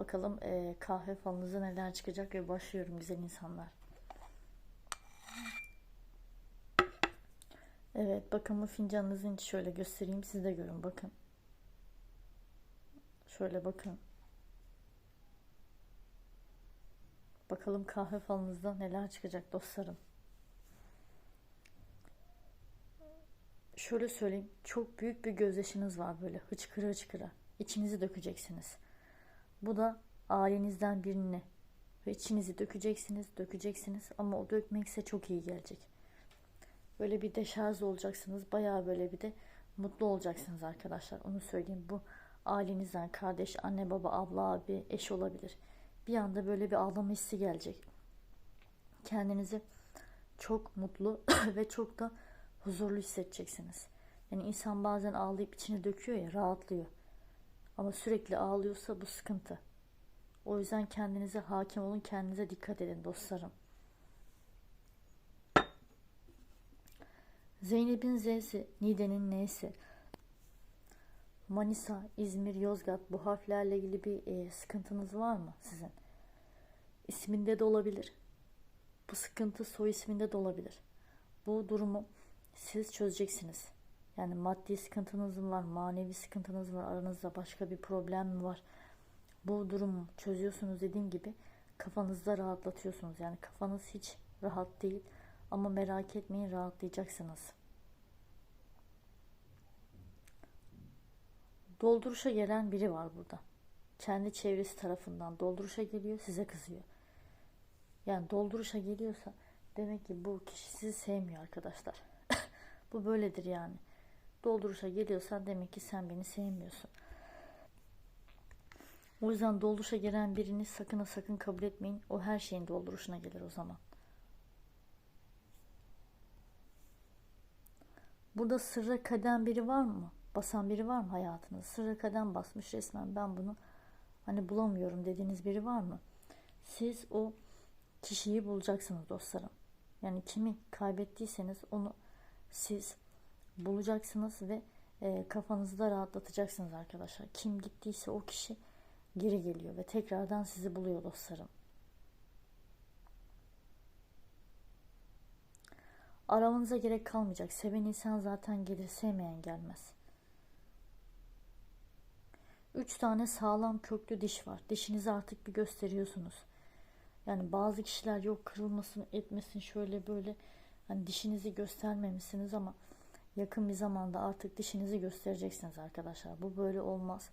Bakalım e, kahve falınıza neler çıkacak ve başlıyorum güzel insanlar. Evet bakın bu fincanınızın içi şöyle göstereyim siz de görün bakın. Şöyle bakın. Bakalım kahve falınızda neler çıkacak dostlarım. Şöyle söyleyeyim çok büyük bir gözyaşınız var böyle hıçkıra hıçkıra. İçinizi dökeceksiniz. Bu da ailenizden birine ve içinizi dökeceksiniz, dökeceksiniz ama o dökmek size çok iyi gelecek. Böyle bir deşarj olacaksınız. Bayağı böyle bir de mutlu olacaksınız arkadaşlar. Onu söyleyeyim. Bu ailenizden kardeş, anne, baba, abla, abi, eş olabilir. Bir anda böyle bir ağlama hissi gelecek. Kendinizi çok mutlu ve çok da huzurlu hissedeceksiniz. Yani insan bazen ağlayıp içini döküyor ya rahatlıyor. Ama sürekli ağlıyorsa bu sıkıntı. O yüzden kendinize hakim olun, kendinize dikkat edin dostlarım. Zeynep'in Z'si, Nide'nin N'si. Manisa, İzmir, Yozgat bu harflerle ilgili bir e, sıkıntınız var mı sizin? İsminde de olabilir. Bu sıkıntı soy isminde de olabilir. Bu durumu siz çözeceksiniz. Yani maddi sıkıntınız mı var, manevi sıkıntınız var, aranızda başka bir problem mi var? Bu durumu çözüyorsunuz dediğim gibi kafanızda rahatlatıyorsunuz. Yani kafanız hiç rahat değil ama merak etmeyin rahatlayacaksınız. Dolduruşa gelen biri var burada. Kendi çevresi tarafından dolduruşa geliyor, size kızıyor. Yani dolduruşa geliyorsa demek ki bu kişi sizi sevmiyor arkadaşlar. bu böyledir yani dolduruşa geliyorsan demek ki sen beni sevmiyorsun. O yüzden dolduruşa gelen birini sakın ha sakın kabul etmeyin. O her şeyin dolduruşuna gelir o zaman. Burada sırra kadem biri var mı? Basan biri var mı hayatınız? Sırra kadem basmış resmen ben bunu hani bulamıyorum dediğiniz biri var mı? Siz o kişiyi bulacaksınız dostlarım. Yani kimi kaybettiyseniz onu siz bulacaksınız ve e, kafanızı da rahatlatacaksınız arkadaşlar. Kim gittiyse o kişi geri geliyor ve tekrardan sizi buluyor dostlarım. Aramanıza gerek kalmayacak. Seven insan zaten gelir, sevmeyen gelmez. Üç tane sağlam köklü diş var. Dişinizi artık bir gösteriyorsunuz. Yani bazı kişiler yok kırılmasın etmesin şöyle böyle hani dişinizi göstermemişsiniz ama yakın bir zamanda artık dişinizi göstereceksiniz arkadaşlar. Bu böyle olmaz.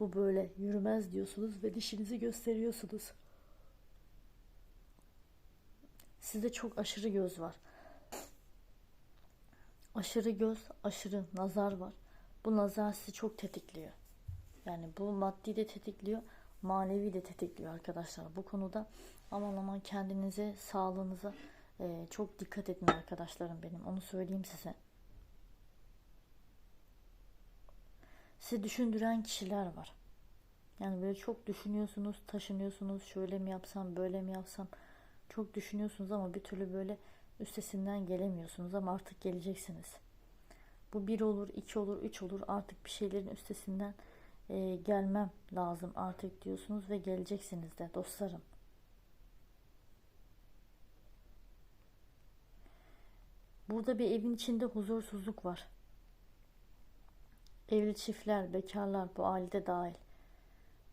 Bu böyle yürümez diyorsunuz ve dişinizi gösteriyorsunuz. Sizde çok aşırı göz var. Aşırı göz, aşırı nazar var. Bu nazar sizi çok tetikliyor. Yani bu maddi de tetikliyor, manevi de tetikliyor arkadaşlar. Bu konuda aman aman kendinize, sağlığınıza e, çok dikkat edin arkadaşlarım benim. Onu söyleyeyim size. Sizi düşündüren kişiler var. Yani böyle çok düşünüyorsunuz, taşınıyorsunuz, şöyle mi yapsam, böyle mi yapsam. Çok düşünüyorsunuz ama bir türlü böyle üstesinden gelemiyorsunuz ama artık geleceksiniz. Bu bir olur, iki olur, üç olur. Artık bir şeylerin üstesinden e, gelmem lazım artık diyorsunuz ve geleceksiniz de dostlarım. Burada bir evin içinde huzursuzluk var. Evli çiftler, bekarlar bu ailede dahil.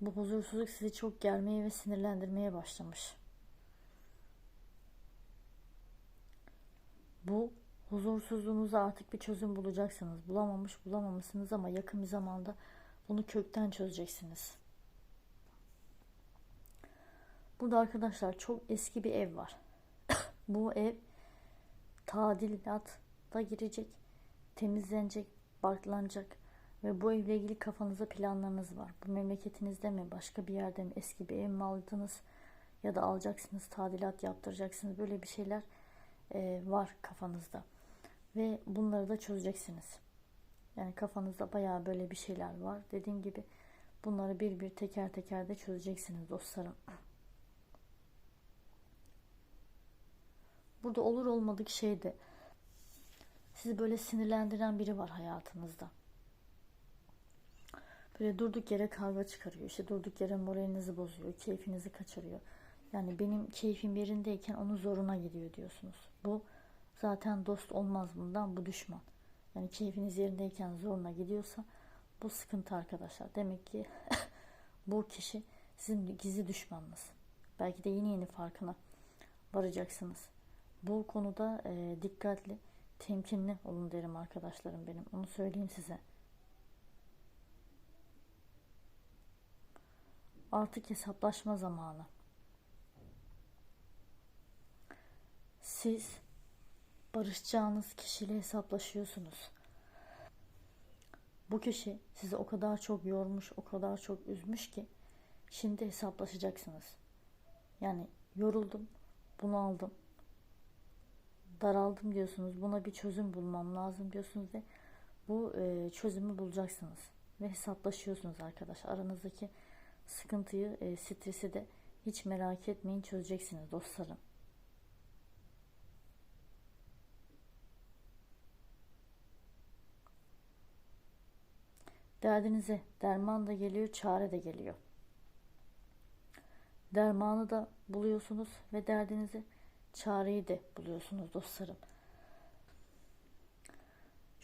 Bu huzursuzluk sizi çok germeye ve sinirlendirmeye başlamış. Bu huzursuzluğunuza artık bir çözüm bulacaksınız. Bulamamış bulamamışsınız ama yakın bir zamanda bunu kökten çözeceksiniz. Burada arkadaşlar çok eski bir ev var. Bu ev tadilat da girecek, temizlenecek, barklanacak Ve bu evle ilgili kafanızda planlarınız var. Bu memleketinizde mi, başka bir yerde mi, eski bir ev mi aldınız ya da alacaksınız, tadilat yaptıracaksınız. Böyle bir şeyler e, var kafanızda. Ve bunları da çözeceksiniz. Yani kafanızda bayağı böyle bir şeyler var. Dediğim gibi bunları bir bir teker teker de çözeceksiniz dostlarım. Burada olur olmadık şey de sizi böyle sinirlendiren biri var hayatınızda. Böyle durduk yere kavga çıkarıyor. İşte durduk yere moralinizi bozuyor. Keyfinizi kaçırıyor. Yani benim keyfim yerindeyken onun zoruna gidiyor diyorsunuz. Bu zaten dost olmaz bundan. Bu düşman. Yani keyfiniz yerindeyken zoruna gidiyorsa bu sıkıntı arkadaşlar. Demek ki bu kişi sizin gizli düşmanınız. Belki de yeni yeni farkına varacaksınız. Bu konuda e, dikkatli, temkinli olun derim arkadaşlarım benim. Onu söyleyeyim size. Artık hesaplaşma zamanı. Siz barışacağınız kişiyle hesaplaşıyorsunuz. Bu kişi sizi o kadar çok yormuş, o kadar çok üzmüş ki şimdi hesaplaşacaksınız. Yani yoruldum, bunu aldım, daraldım diyorsunuz. Buna bir çözüm bulmam lazım diyorsunuz ve bu çözümü bulacaksınız. Ve hesaplaşıyorsunuz arkadaşlar. Aranızdaki sıkıntıyı, e, stresi de hiç merak etmeyin çözeceksiniz dostlarım. Derdinize derman da geliyor, çare de geliyor. Dermanı da buluyorsunuz ve derdinizi çareyi de buluyorsunuz dostlarım.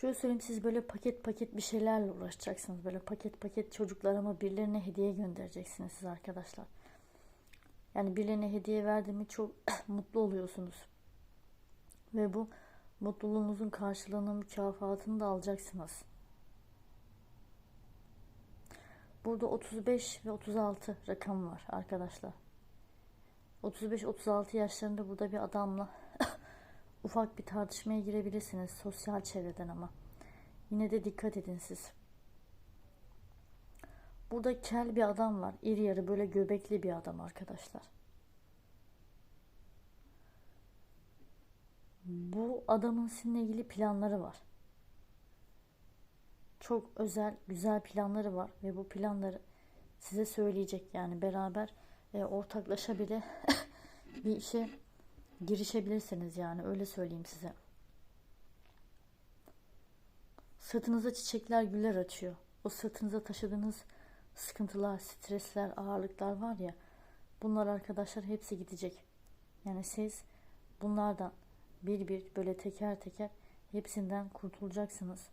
Şöyle söyleyeyim siz böyle paket paket bir şeylerle uğraşacaksınız. Böyle paket paket çocuklarıma birilerine hediye göndereceksiniz siz arkadaşlar. Yani birilerine hediye verdiğimi çok mutlu oluyorsunuz. Ve bu mutluluğunuzun karşılığını, mükafatını da alacaksınız. Burada 35 ve 36 rakam var arkadaşlar. 35-36 yaşlarında burada bir adamla ufak bir tartışmaya girebilirsiniz sosyal çevreden ama. Yine de dikkat edin siz. Burada kel bir adam var. İri yarı böyle göbekli bir adam arkadaşlar. Bu adamın sizinle ilgili planları var. Çok özel, güzel planları var ve bu planları size söyleyecek. Yani beraber e, ortaklaşa bile bir işe girişebilirsiniz yani öyle söyleyeyim size. Sırtınıza çiçekler, güller açıyor. O sırtınıza taşıdığınız sıkıntılar, stresler, ağırlıklar var ya bunlar arkadaşlar hepsi gidecek. Yani siz bunlardan bir bir böyle teker teker hepsinden kurtulacaksınız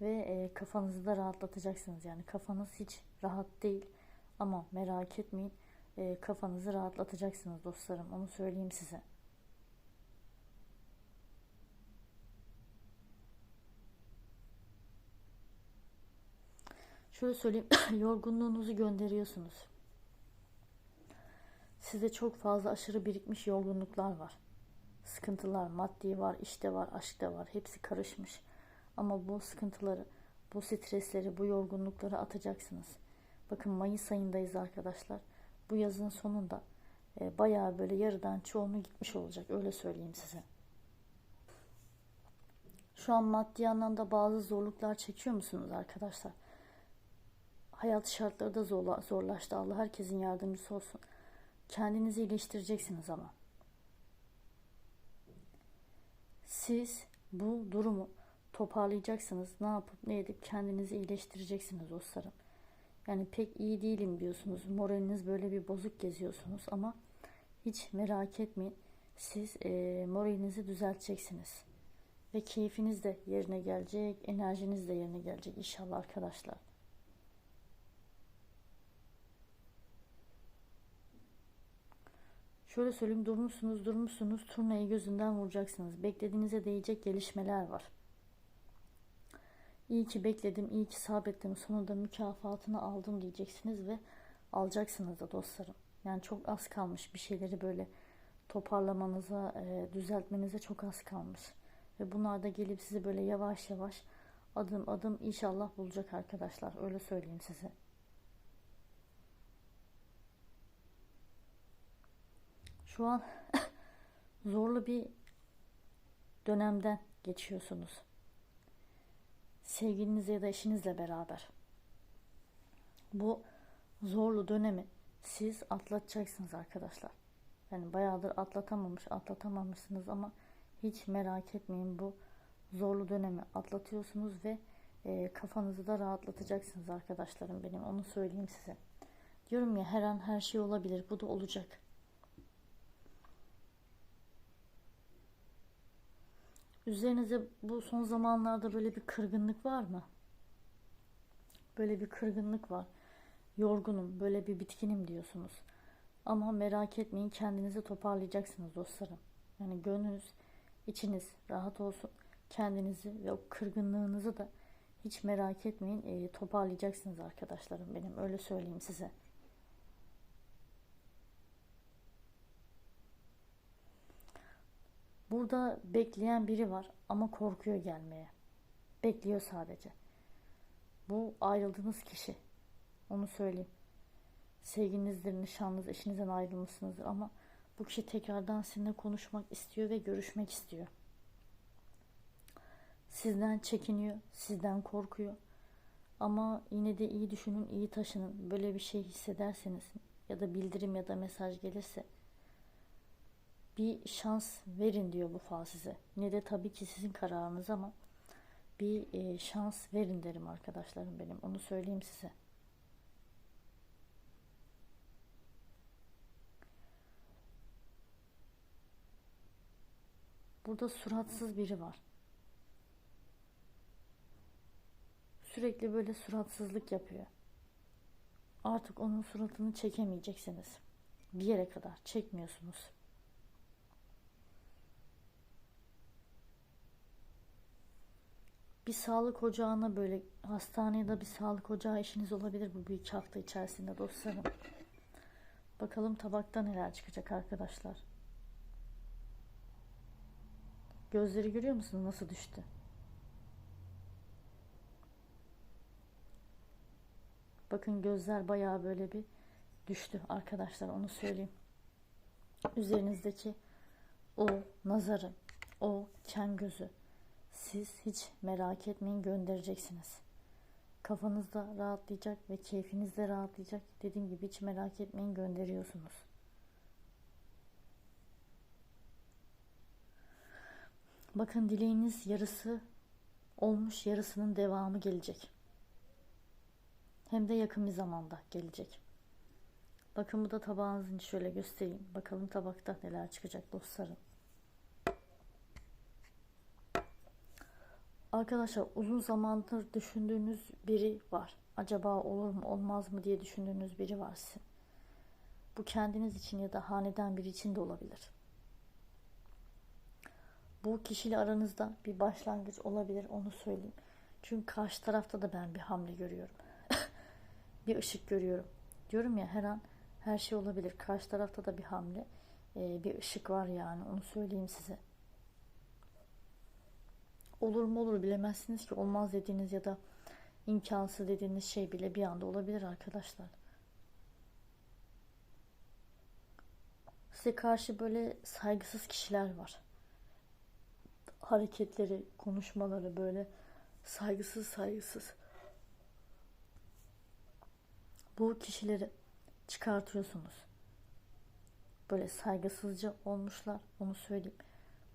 ve e, kafanızı da rahatlatacaksınız. Yani kafanız hiç rahat değil ama merak etmeyin e, kafanızı rahatlatacaksınız dostlarım. Onu söyleyeyim size. Şöyle söyleyeyim, yorgunluğunuzu gönderiyorsunuz. Size çok fazla aşırı birikmiş yorgunluklar var. Sıkıntılar, maddi var, işte var, aşkta var. Hepsi karışmış. Ama bu sıkıntıları, bu stresleri, bu yorgunlukları atacaksınız. Bakın Mayıs ayındayız arkadaşlar bu yazın sonunda e, bayağı böyle yarıdan çoğunu gitmiş olacak. Öyle söyleyeyim size. Şu an maddi anlamda bazı zorluklar çekiyor musunuz arkadaşlar? Hayat şartları da zorla, zorlaştı. Allah herkesin yardımcısı olsun. Kendinizi iyileştireceksiniz ama. Siz bu durumu toparlayacaksınız. Ne yapıp ne edip kendinizi iyileştireceksiniz dostlarım. Yani pek iyi değilim diyorsunuz. Moraliniz böyle bir bozuk geziyorsunuz ama hiç merak etmeyin. Siz e, moralinizi düzelteceksiniz. Ve keyfiniz de yerine gelecek, enerjiniz de yerine gelecek inşallah arkadaşlar. Şöyle söyleyeyim durmuşsunuz durmuşsunuz turnayı gözünden vuracaksınız. Beklediğinize değecek gelişmeler var. İyi ki bekledim, iyi ki sabrettim, sonunda mükafatını aldım diyeceksiniz ve alacaksınız da dostlarım. Yani çok az kalmış bir şeyleri böyle toparlamanıza, e, düzeltmenize çok az kalmış. Ve bunlar da gelip sizi böyle yavaş yavaş adım adım inşallah bulacak arkadaşlar. Öyle söyleyeyim size. Şu an zorlu bir dönemden geçiyorsunuz. Sevgilinizle ya da eşinizle beraber. Bu zorlu dönemi siz atlatacaksınız arkadaşlar. Yani bayağıdır atlatamamış, atlatamamışsınız ama hiç merak etmeyin bu zorlu dönemi atlatıyorsunuz ve e, kafanızı da rahatlatacaksınız arkadaşlarım benim. Onu söyleyeyim size. Diyorum ya her an her şey olabilir. Bu da olacak. Üzerinize bu son zamanlarda böyle bir kırgınlık var mı? Böyle bir kırgınlık var. Yorgunum, böyle bir bitkinim diyorsunuz. Ama merak etmeyin kendinizi toparlayacaksınız dostlarım. Yani gönlünüz, içiniz rahat olsun. Kendinizi ve o kırgınlığınızı da hiç merak etmeyin e, toparlayacaksınız arkadaşlarım benim. Öyle söyleyeyim size. Burada bekleyen biri var ama korkuyor gelmeye. Bekliyor sadece. Bu ayrıldığınız kişi. Onu söyleyeyim. Sevginizdir, nişanlınız, eşinizden ayrılmışsınızdır ama bu kişi tekrardan sizinle konuşmak istiyor ve görüşmek istiyor. Sizden çekiniyor, sizden korkuyor. Ama yine de iyi düşünün, iyi taşının. Böyle bir şey hissederseniz ya da bildirim ya da mesaj gelirse bir şans verin diyor bu fal size. Ne de tabii ki sizin kararınız ama bir e, şans verin derim arkadaşlarım benim. Onu söyleyeyim size. Burada suratsız biri var. Sürekli böyle suratsızlık yapıyor. Artık onun suratını çekemeyeceksiniz. Bir yere kadar çekmiyorsunuz. Bir sağlık ocağına böyle hastaneye de bir sağlık ocağı işiniz olabilir bu bir hafta içerisinde dostlarım. Bakalım tabakta neler çıkacak arkadaşlar. Gözleri görüyor musunuz nasıl düştü? Bakın gözler bayağı böyle bir düştü arkadaşlar onu söyleyeyim. Üzerinizdeki o nazarı, o kem gözü siz hiç merak etmeyin göndereceksiniz. Kafanız da rahatlayacak ve keyfiniz de rahatlayacak. Dediğim gibi hiç merak etmeyin gönderiyorsunuz. Bakın dileğiniz yarısı olmuş yarısının devamı gelecek. Hem de yakın bir zamanda gelecek. Bakın bu da tabağınızın şöyle göstereyim. Bakalım tabakta neler çıkacak dostlarım. Arkadaşlar uzun zamandır düşündüğünüz biri var. Acaba olur mu olmaz mı diye düşündüğünüz biri var sizin. Bu kendiniz için ya da haneden biri için de olabilir. Bu kişiyle aranızda bir başlangıç olabilir onu söyleyeyim. Çünkü karşı tarafta da ben bir hamle görüyorum. bir ışık görüyorum. Diyorum ya her an her şey olabilir. Karşı tarafta da bir hamle, bir ışık var yani onu söyleyeyim size olur mu olur bilemezsiniz ki olmaz dediğiniz ya da imkansız dediğiniz şey bile bir anda olabilir arkadaşlar. Size karşı böyle saygısız kişiler var. Hareketleri, konuşmaları böyle saygısız saygısız. Bu kişileri çıkartıyorsunuz. Böyle saygısızca olmuşlar onu söyleyeyim.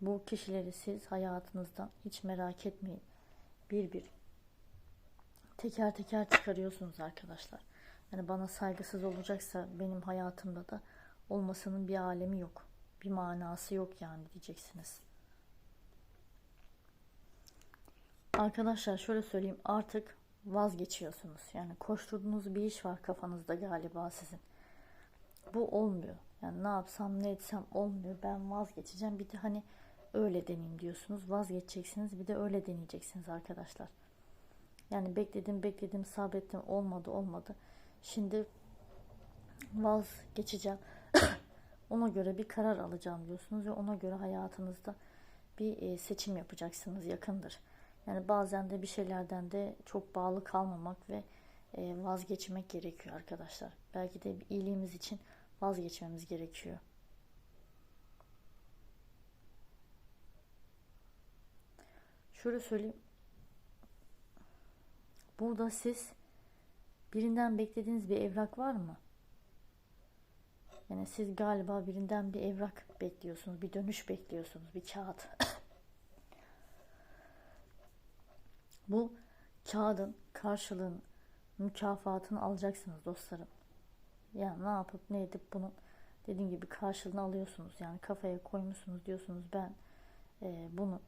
Bu kişileri siz hayatınızdan hiç merak etmeyin. Bir bir teker teker çıkarıyorsunuz arkadaşlar. Yani bana saygısız olacaksa benim hayatımda da olmasının bir alemi yok. Bir manası yok yani diyeceksiniz. Arkadaşlar şöyle söyleyeyim artık vazgeçiyorsunuz. Yani koşturduğunuz bir iş var kafanızda galiba sizin. Bu olmuyor. Yani ne yapsam ne etsem olmuyor. Ben vazgeçeceğim. Bir de hani öyle deneyim diyorsunuz. Vazgeçeceksiniz bir de öyle deneyeceksiniz arkadaşlar. Yani bekledim bekledim sabrettim olmadı olmadı. Şimdi vazgeçeceğim. ona göre bir karar alacağım diyorsunuz ve ona göre hayatınızda bir e, seçim yapacaksınız yakındır. Yani bazen de bir şeylerden de çok bağlı kalmamak ve e, vazgeçmek gerekiyor arkadaşlar. Belki de bir iyiliğimiz için vazgeçmemiz gerekiyor. Şöyle söyleyeyim. Burada siz birinden beklediğiniz bir evrak var mı? Yani siz galiba birinden bir evrak bekliyorsunuz, bir dönüş bekliyorsunuz, bir kağıt. Bu kağıdın karşılığını, mükafatını alacaksınız dostlarım. Yani ne yapıp ne edip bunun dediğim gibi karşılığını alıyorsunuz. Yani kafaya koymuşsunuz diyorsunuz ben e, bunu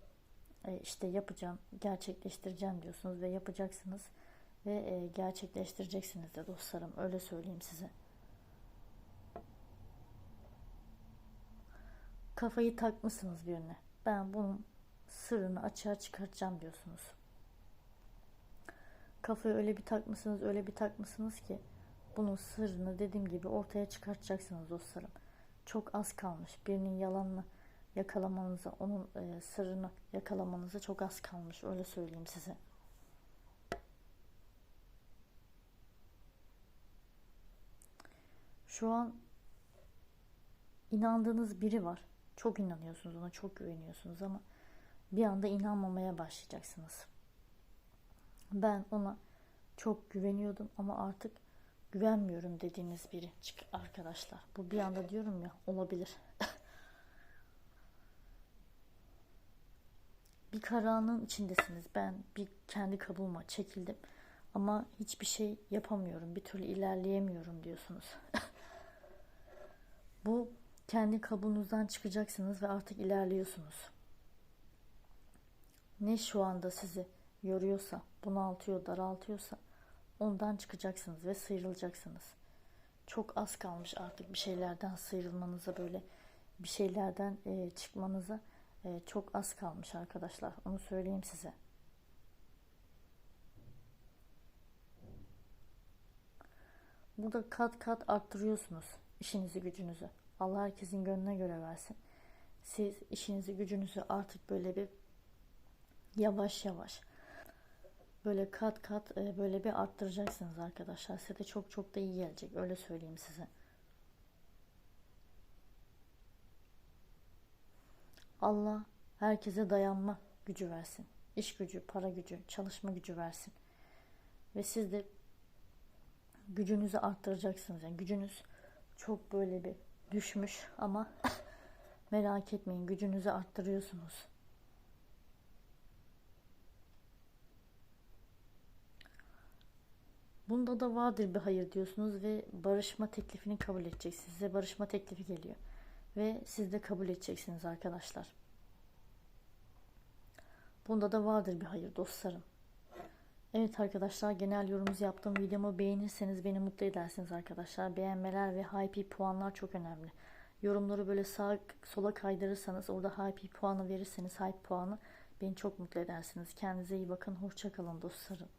işte yapacağım, gerçekleştireceğim diyorsunuz ve yapacaksınız ve e, gerçekleştireceksiniz de dostlarım. Öyle söyleyeyim size. Kafayı takmışsınız birine. Ben bunun sırrını açığa çıkartacağım diyorsunuz. Kafayı öyle bir takmışsınız, öyle bir takmışsınız ki bunun sırrını dediğim gibi ortaya çıkartacaksınız dostlarım. Çok az kalmış. Birinin yalanını yakalamanıza, onun e, sırrını yakalamanıza çok az kalmış. Öyle söyleyeyim size. Şu an inandığınız biri var. Çok inanıyorsunuz ona, çok güveniyorsunuz ama bir anda inanmamaya başlayacaksınız. Ben ona çok güveniyordum ama artık güvenmiyorum dediğiniz biri çık arkadaşlar. Bu bir anda diyorum ya olabilir. karanlığın içindesiniz. Ben bir kendi kabuğuma çekildim ama hiçbir şey yapamıyorum. Bir türlü ilerleyemiyorum diyorsunuz. Bu kendi kabuğunuzdan çıkacaksınız ve artık ilerliyorsunuz. Ne şu anda sizi yoruyorsa, bunaltıyor, daraltıyorsa ondan çıkacaksınız ve sıyrılacaksınız. Çok az kalmış artık bir şeylerden sıyrılmanıza böyle bir şeylerden e, çıkmanıza e, çok az kalmış arkadaşlar. Onu söyleyeyim size. Burada kat kat arttırıyorsunuz işinizi gücünüzü. Allah herkesin gönlüne göre versin. Siz işinizi gücünüzü artık böyle bir yavaş yavaş böyle kat kat e, böyle bir arttıracaksınız arkadaşlar. Size de çok çok da iyi gelecek. Öyle söyleyeyim size. Allah herkese dayanma gücü versin. İş gücü, para gücü, çalışma gücü versin. Ve siz de gücünüzü arttıracaksınız. Yani gücünüz çok böyle bir düşmüş ama merak etmeyin gücünüzü arttırıyorsunuz. Bunda da vardır bir hayır diyorsunuz ve barışma teklifini kabul edecek. Size barışma teklifi geliyor. Ve siz de kabul edeceksiniz arkadaşlar. Bunda da vardır bir hayır dostlarım. Evet arkadaşlar genel yorumunuzu yaptığım videomu beğenirseniz beni mutlu edersiniz arkadaşlar. Beğenmeler ve hype puanlar çok önemli. Yorumları böyle sağ sola kaydırırsanız orada hype puanı verirseniz hype puanı beni çok mutlu edersiniz. Kendinize iyi bakın. Hoşçakalın dostlarım.